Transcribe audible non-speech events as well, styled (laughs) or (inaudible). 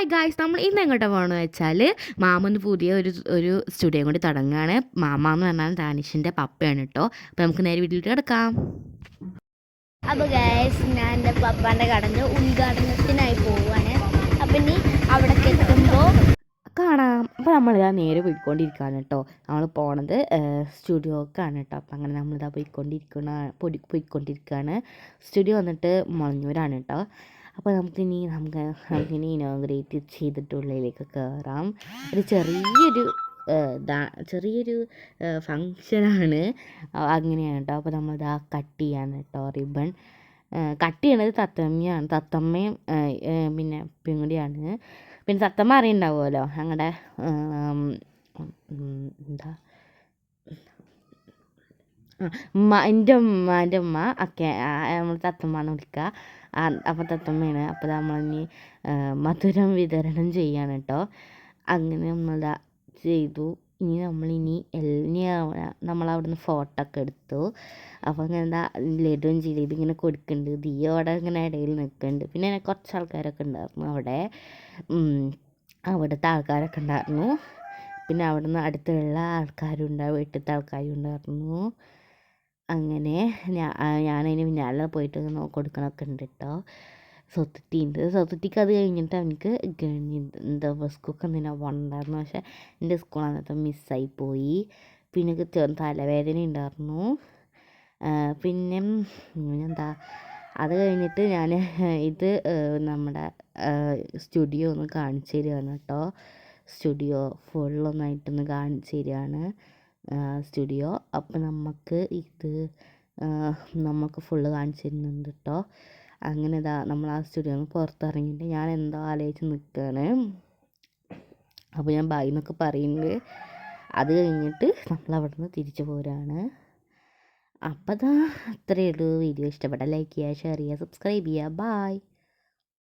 Hi guys നമ്മൾ ഇന്ന് എങ്ങോട്ടാണ് പോകണമെന്ന് വെച്ചാൽ മാമന് പുതിയ ഒരു ഒരു സ്റ്റുഡിയോ കൂടി തുടങ്ങുകയാണ് മാമ എന്ന് പറഞ്ഞാൽ ദാനിഷിന്റെ പപ്പയാണ് കേട്ടോ അപ്പോൾ നമുക്ക് നേരെ വീട്ടിലോട്ട് കിടക്കാം. അപ്പോൾ ഗായസ് ഞാൻ എന്റെ പപ്പാന്റെ കടന്ന് ഉദ്ഘാടനത്തിനായി പോവാണ്. അപ്പം ഇനി അവിടെ എത്തുമ്പോൾ കാണാം. അപ്പോൾ നമ്മളിതാ നേരെ പോയിക്കൊണ്ടിരിക്കുകയാണ് കേട്ടോ നമ്മൾ പോണത് സ്റ്റുഡിയോക്കാണ് കേട്ടോ അപ്പം അങ്ങനെ നമ്മളിതാ പോയിക്കൊണ്ടിരിക്കണ പൊടി പോയിക്കൊണ്ടിരിക്കുകയാണ് സ്റ്റുഡിയോ വന്നിട്ട് മുളഞ്ഞൂരാണ് കേട്ടോ അപ്പോൾ നമുക്കിനി നമുക്ക് നമുക്കിനി ഇനോഗ്രേറ്റ് ചെയ്തിട്ടുള്ളിലേക്ക് കയറാം ഒരു ചെറിയൊരു ചെറിയൊരു ഫങ്ഷനാണ് അങ്ങനെയാണ് കേട്ടോ. അപ്പോൾ നമ്മളിതാ കട്ട് ചെയ്യാണ് കേട്ടോ റിബൺ കട്ട് ചെയ്യണത് തത്തമ്മയാണ്. തത്തമ്മയും പിന്നെ പെൺകുടിയാണ് പിന്നെ തത്തമ്മ അറിയുന്നുണ്ടാവുമല്ലോ? ഞങ്ങളുടെ എന്താ? ഉമ്മ എന്റെ ഉമ്മാന്റെ ഉമ്മ ഒക്കെ നമ്മൾ തത്തമ്മന്ന് വിളിക്കുക അപ്പോൾ തത്തമ്മയാണ്. അപ്പോൾ നമ്മളിനി മധുരം വിതരണം ചെയ്യാണ് കേട്ടോ അങ്ങനെ നമ്മളതാ ചെയ്തു. ഇനി നമ്മളിനി ഇനി നമ്മളവിടുന്ന് ഫോട്ടോ ഒക്കെ എടുത്തു. അപ്പോൾ ഇങ്ങനെ എന്താ ലഡുവും ജിലേബി ഇങ്ങനെ കൊടുക്കുന്നുണ്ട് ദിയോടെ ഇങ്ങനെ ഇടയിൽ നിൽക്കുന്നുണ്ട് പിന്നെ കുറച്ച് ആൾക്കാരൊക്കെ ഉണ്ടായിരുന്നു അവിടെ. അവിടുത്തെ ആൾക്കാരൊക്കെ ഉണ്ടായിരുന്നു. പിന്നെ അവിടുന്ന് അടുത്തുള്ള ആൾക്കാരും ഉണ്ടാവും വീട്ടിലത്തെ ആൾക്കാരും ഉണ്ടായിരുന്നു. അങ്ങനെ ഞാൻ ഞാനതിന് പിന്നാലെ പോയിട്ട് കൊടുക്കണമൊക്കെ ഉണ്ട് കേട്ടോ സ്വത്തുറ്റി ഉണ്ട് അത് കഴിഞ്ഞിട്ട് എനിക്ക് ഗണിത എന്താ സ്കൂൾക്ക് എന്തിനാ പോകണ്ടായിരുന്നു പക്ഷേ എന്റെ സ്കൂൾ അന്നത്തെ മിസ്സായി പോയി. പിന്നെ തലവേദന ഉണ്ടായിരുന്നു പിന്നെ എന്താ അത് കഴിഞ്ഞിട്ട് ഞാൻ (laughs) ഇത് നമ്മുടെ സ്റ്റുഡിയോ ഒന്ന് കാണിച്ചു തരികയാണ് കേട്ടോ സ്റ്റുഡിയോ ഫുള്ളൊന്നായിട്ടൊന്ന് കാണിച്ചു തരികയാണ് സ്റ്റുഡിയോ. അപ്പം നമുക്ക് ഇത് നമുക്ക് ഫുള്ള് കാണിച്ചു തരുന്നുണ്ട് കേട്ടോ അങ്ങനെ ഇതാ നമ്മൾ ആ സ്റ്റുഡിയോന്ന് പുറത്തിറങ്ങിയിട്ട് ഞാൻ എന്തോ ആലോചിച്ച് നിൽക്കുകയാണ് അപ്പോൾ ഞാൻ ബായി എന്നൊക്കെ പറയുന്നുണ്ട് അത് കഴിഞ്ഞിട്ട് നമ്മൾ അവിടെ നിന്ന് തിരിച്ചു പോരാണ്. അപ്പോൾ അതാ അത്രയേ ഉള്ളൂ. വീഡിയോ ഇഷ്ടപ്പെട്ട ലൈക്ക് ചെയ്യുക ഷെയർ ചെയ്യുക സബ്സ്ക്രൈബ് ചെയ്യുക. ബായ്